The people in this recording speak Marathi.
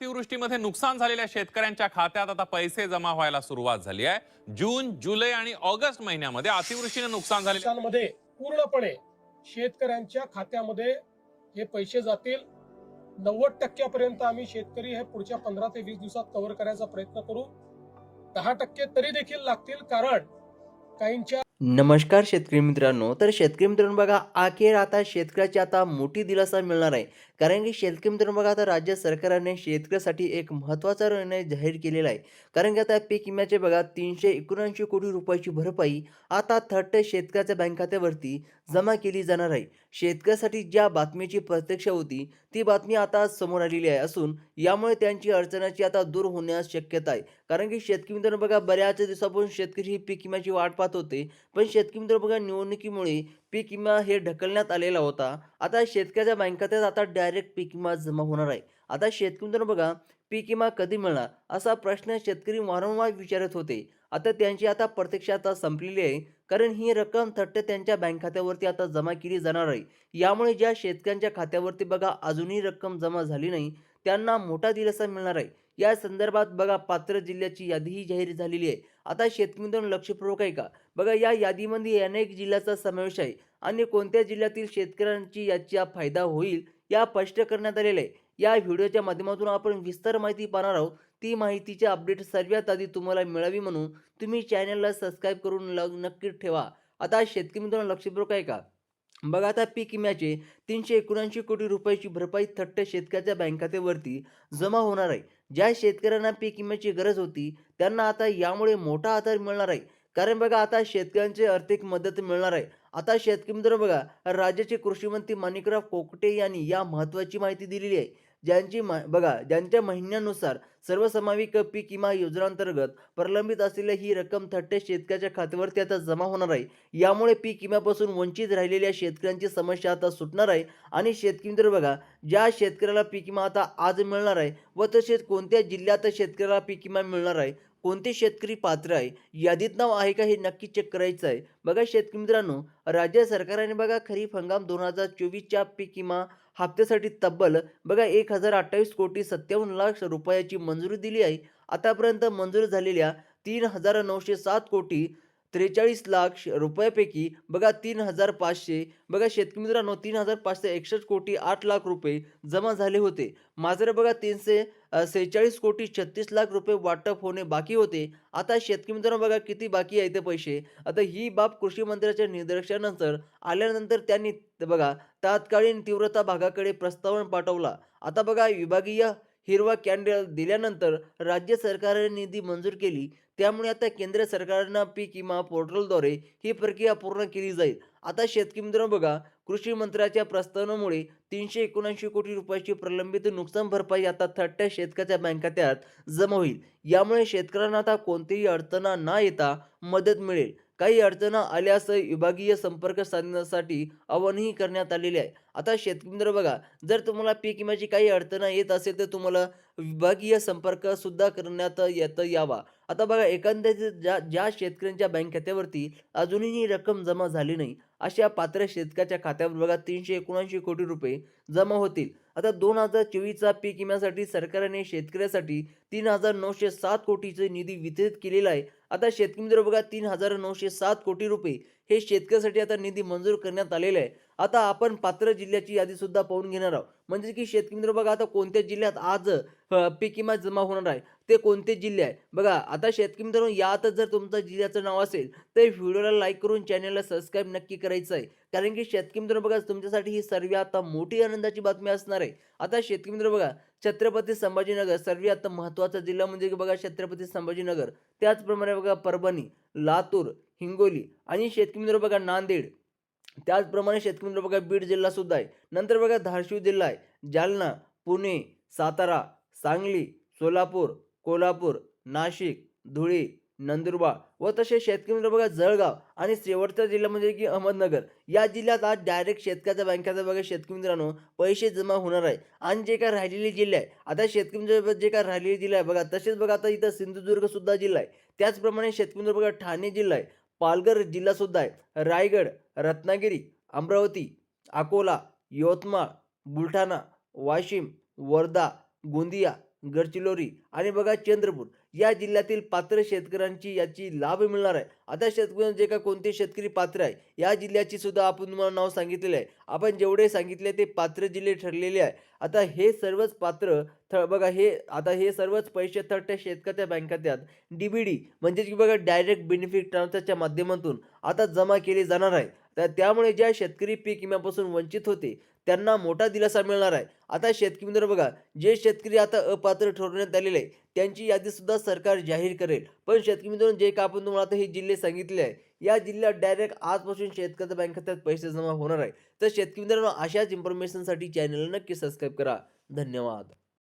अतिवृष्टीमध्ये नुकसान झालेल्या शेतकऱ्यांच्या खात्यात आता पैसे जमा व्हायला सुरुवात झाली आहे. जून जुलै आणि ऑगस्ट महिन्यामध्ये अतिवृष्टीने नुकसान झालेल्या पूर्णपणे शेतकऱ्यांच्या खात्यामध्ये हे पैसे जातील. नव्वद टक्क्यापर्यंत आम्ही शेतकरी हे पुढच्या पंधरा ते वीस दिवसात कव्हर करायचा प्रयत्न करू. दहा टक्के तरी देखील लागतील कारण काहींच्या नमस्कार शेतकरी मित्रांनो तर शेतकरी मित्रांनो बघा अखेर आता शेतकऱ्याची आता मोठी दिलासा मिळणार आहे. कारण की शेतकरी मित्रांनो बघा आता राज्य सरकारने शेतकऱ्यासाठी एक महत्त्वाचा निर्णय जाहीर केलेला आहे. कारण की आता पीक विम्याचे बघा तीनशे एकोणऐंशी कोटी रुपयाची भरपाई आता थर्ड शेतकऱ्याच्या बँक खात्यावरती जमा केली जाणार आहे. शेतकऱ्यासाठी ज्या बातमीची प्रत्यक्ष होती ती बातमी आता समोर आलेली आहे असून यामुळे त्यांची अडचणाची आता दूर होण्यास शक्यता आहे. कारण की शेतकरी मित्रांनो बघा बऱ्याच दिवसापासून शेतकरी ही पीक विम्याची वाट पाहत होते. पण शेतकरी मित्र बघा निवडणुकीमुळे पीक विमा हे ढकलण्यात आलेला होता. आता शेतकऱ्याच्या बँक खात्यात आता डायरेक्ट पीक विमा जमा होणार आहे. आता शेतकरी मित्रांनो बघा पीक विमा कधी मिळणार? असा प्रश्न शेतकरी वारंवार विचारत होते. आता त्यांची आता प्रत्यक्ष आता संपलेली आहे. कारण ही रक्कम थट्ट त्यांच्या बँक खात्यावरती आता जमा केली जाणार आहे. यामुळे ज्या शेतकऱ्यांच्या खात्यावरती बघा अजूनही रक्कम जमा झाली नाही त्यांना मोठा दिलासा मिळणार आहे. या संदर्भात बघा पात्र जिल्ह्याची यादीही जाहीर झालेली आहे. आता शेतकरी मित्रांनो लक्षपूर्वक आहे का? बघा या यादीमध्ये अनेक जिल्ह्याचा समावेश आहे आणि कोणत्या जिल्ह्यातील शेतकऱ्यांची याचा फायदा होईल या स्पष्ट करण्यात आलेलं आहे. या व्हिडिओच्या माध्यमातून आपण विस्तार माहिती पाहणार आहोत. ती माहितीचे अपडेट सर्वात आधी तुम्हाला मिळावी म्हणून तुम्ही चॅनलला सबस्क्राईब करून ल नक्की ठेवा. आता शेतकरी मित्रांनो लक्षपूर्वक आहे का? बघा आता पीक विम्याचे तीनशे एकोणऐंशी कोटी रुपयाची भरपाई थट्ट शेतकऱ्याच्या बँक खात्यावरती जमा होणार आहे. ज्या शेतकऱ्यांना पीक विम्याची गरज होती त्यांना आता यामुळे मोठा आधार मिळणार आहे. कारण बघा आता शेतकऱ्यांची आर्थिक मदत मिळणार आहे. आता शेतकरी मित्र बघा राज्याचे कृषी मंत्री माणिकराव कोकटे यांनी या महत्त्वाची माहिती दिलेली आहे. ज्यांची म बघा ज्यांच्या महिन्यानुसार सर्वसमाविक पीक विमा योजनांतर्गत प्रलंबित असलेली ही रक्कम थट्टे शेतकऱ्याच्या खात्यावरती आता जमा होणार आहे. यामुळे पीक विम्यापासून वंचित राहिलेल्या शेतकऱ्यांची समस्या आता सुटणार आहे. आणि शेतकरी तर बघा ज्या शेतकऱ्याला पीक विमा आता आज मिळणार आहे व तसेच कोणत्या जिल्ह्यात शेतकऱ्याला पीक विमा मिळणार आहे कोणते शेतकरी पात्र आहे? यादीत नाव आहे का हे नक्की चेक करायचं आहे बघा शेतकरी मित्रांनो राज्य सरकारने बघा खरीप हंगाम दोन हजार चोवीसच्या पीक किमा हप्त्यासाठी तब्बल बघा एक हजार अठ्ठावीस कोटी सत्तावन्न लाख रुपयाची मंजुरी दिली आहे. आतापर्यंत मंजूर झालेल्या तीन हजार नऊशे सात कोटी त्रेचाळीस लाख श- रुपयापैकी बघा तीन हजार पाचशे बघा शेतकरी मित्रांनो तीन हजार पाचशे एकसष्ट कोटी आठ लाख रुपये जमा झाले होते. मात्र बघा तीनशे सेहेचाळीस कोटी छत्तीस लाख रुपये वाटप होणे बाकी होते. आता शेतकरी मित्रांनो बघा किती बाकी आहे ते पैसे. आता ही बाब कृषी मंत्र्याच्या निदर्शनानंतर आल्यानंतर त्यांनी बघा तात्कालीन तीव्रता भागाकडे प्रस्तावना पाठवला. आता बघा विभागीय हिरवा कॅन्डल दिल्यानंतर राज्य सरकारने निधी मंजूर केली. त्यामुळे आता केंद्र सरकारनं पीक विमा पोर्टलद्वारे ही प्रक्रिया पूर्ण केली जाईल. आता शेतकरी मित्रांनो बघा कृषी मंत्र्याच्या प्रस्तावनामुळे तीनशे एकोणऐंशी कोटी रुपयाची प्रलंबित नुकसान भरपाई आता थट्ट्या शेतकऱ्याच्या बँक खात्यात जमा होईल. यामुळे शेतकऱ्यांना आता कोणतीही अडचण न येता मदत मिळेल. काही अडचण आल्यास विभागीय संपर्क साधण्यासाठी आवाहनही करण्यात आलेले आहे. आता शेतकरी मित्र बघा जर तुम्हाला पीक विम्याची काही अडचणं येत असेल तर तुम्हाला विभागीय संपर्क सुद्धा करण्यात येत यावा. आता बघा एखाद्या ज्या ज्या शेतकऱ्यांच्या बँक खात्यावरती अजूनही रक्कम जमा झाली नाही अशा पात्र शेतकऱ्याच्या खात्यावर बघा तीनशे एकोणऐंशी कोटी रुपये जमा होतील. आता दोन हजार चोवीसचा पीक विम्यासाठी सरकारने शेतकऱ्यासाठी तीन हजार नऊशे सात कोटीचे निधी वितरित केलेला आहे. आता शेतकरी मित्र बघा तीन हजार नऊशे सात कोटी रुपये हे शेतकऱ्यासाठी आता निधी मंजूर करण्यात आलेला आहे. आता आपण पात्र जिल्ह्याची यादी सुद्धा पाहून घेणार आहोत. म्हणजे की शेतकरी मित्र बघा आता कोणत्या जिल्ह्यात आज पीक विमा जमा होणार आहे ते कोणते जिल्हे आहे? बघा आता शेतकरी मित्रांनो यात जर तुमचं जिल्ह्याचं नाव असेल तर व्हिडिओला लाईक करून चॅनलला सबस्क्राईब नक्की करायचं आहे. कारण की शेतकरी मित्र बघा तुमच्यासाठी ही सर्व आता मोठी आनंदाची बातमी असणार आहे. आता शेतकरी मित्र बघा छत्रपती संभाजीनगर सर्व आता महत्त्वाचा जिल्हा म्हणजे की बघा छत्रपती संभाजीनगर. त्याचप्रमाणे बघा परभणी लातूर हिंगोली आणि शेतकरी मित्र बघा नांदेड. त्याचप्रमाणे शेतकरी मित्र बघा बीड जिल्हा सुद्धा आहे. नंतर बघा धाराशिव जिल्हा आहे. जालना पुणे सातारा सांगली सोलापूर कोल्हापूर नाशिक धुळे नंदुरबार व तसे शेतकरी मित्र बघा जळगाव आणि शेवटचा जिल्हा म्हणजे की अहमदनगर. या जिल्ह्यात आज डायरेक्ट शेतकऱ्याच्या बँकेचा बघा शेतकरी मित्रांनो पैसे जमा होणार आहे. आणि जे काय राहिलेले जिल्हे आहे आता शेतकरी मित्र जे काय राहिलेले जिल्हे आहे बघा तसेच बघा आता इथं सिंधुदुर्ग सुद्धा जिल्हा आहे. त्याचप्रमाणे शेतकरी मित्र बघा ठाणे जिल्हा आहे. पालघर जिल्हासुद्धा आहे. रायगड रत्नागिरी अमरावती अकोला यवतमाळ बुलढाणा वाशिम वर्धा गोंदिया गडचिरोली आणि बघा चंद्रपूर. या जिल्ह्यातील पात्र शेतकऱ्यांची याची लाभ मिळणार आहे. आता शेतकऱ्यांना जे का कोणते शेतकरी पात्र आहे या जिल्ह्याची सुद्धा आपण तुम्हाला नाव सांगितलेलं आहे. आपण जेवढे सांगितले ते पात्र जिल्हे ठरलेले आहे. आता हे सर्वच पात्र थ बघा हे आता हे सर्वच पैसे थर्ड त्या बँकात बँक खात्यात डी बी डी म्हणजेच की बघा डायरेक्ट बेनिफिट ट्रान्सफरच्या माध्यमातून आता जमा केले जाणार आहे. तर त्यामुळे ज्या शेतकरी पीक विम्यापासून वंचित होते त्यांना मोठा दिलासा मिळणार आहे. आता शेतकरी मित्र बघा जे शेतकरी आता अपात्र ठरवण्यात आलेले आहे त्यांची यादीसुद्धा सरकार जाहीर करेल. पण शेतकरी मित्रांनो जे का आपण तुम्हाला आता हे जिल्हे सांगितले आहे या जिल्ह्यात डायरेक्ट आजपासून शेतकऱ्याच्या बँक खात्यात पैसे जमा होणार आहे. तर शेतकरी मित्रांनो अशाच इन्फॉर्मेशनसाठी चॅनलला नक्की सबस्क्राईब करा. धन्यवाद.